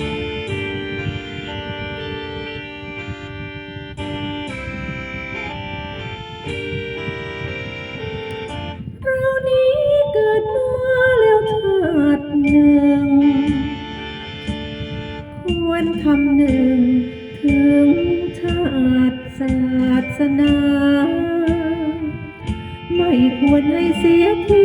วชาติหนึ่งควรคำหนึ่ง ถึงชาติศาสนา ไม่ควรให้เสียที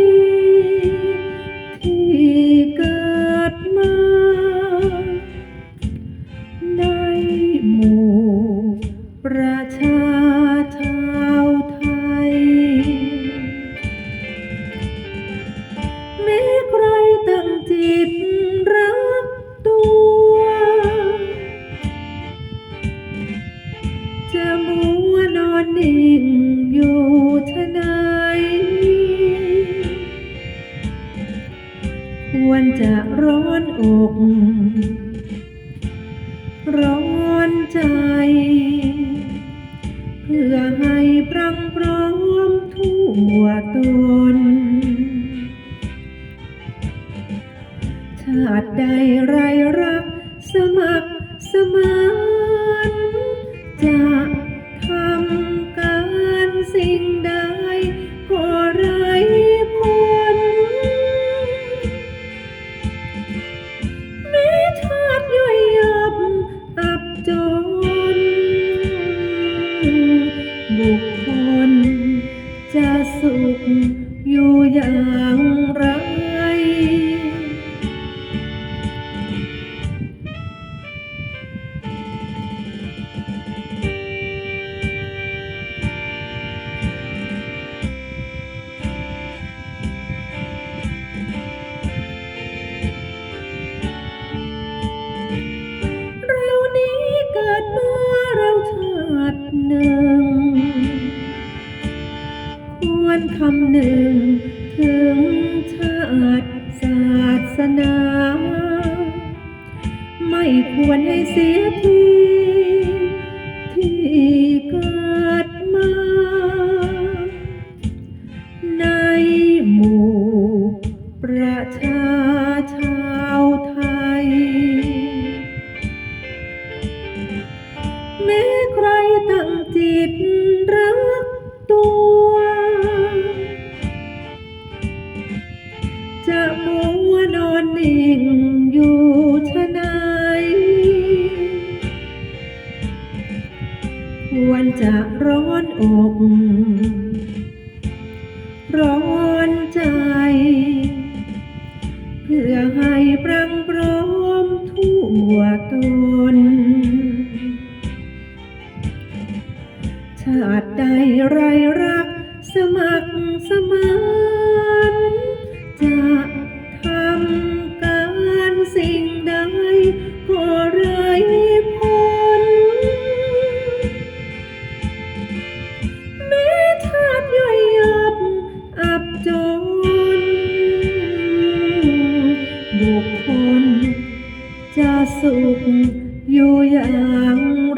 จะร้อนอก ร้อนใจ เพื่อให้ปรังพร้อมทั่วตน ชาติใดไรรักสมัครสมานจะทำการสิ่งใด บุคคลจะสุขอยู่ ควรคำหนึ่ง ถึงชาติศาสนา ไม่ควรให้เสียทีที่เกิดมา ในหมู่ประชาชาวไทย แม้ใครตั้งจิติ่งอยู่ชะไหนควรจะร้อนอก ร้อนใจ เพื่อให้ปรังพร้อมทั่วตน ชาติใดไรรักสมัครสมาน บุคคลจะสุขอยู่อย่าง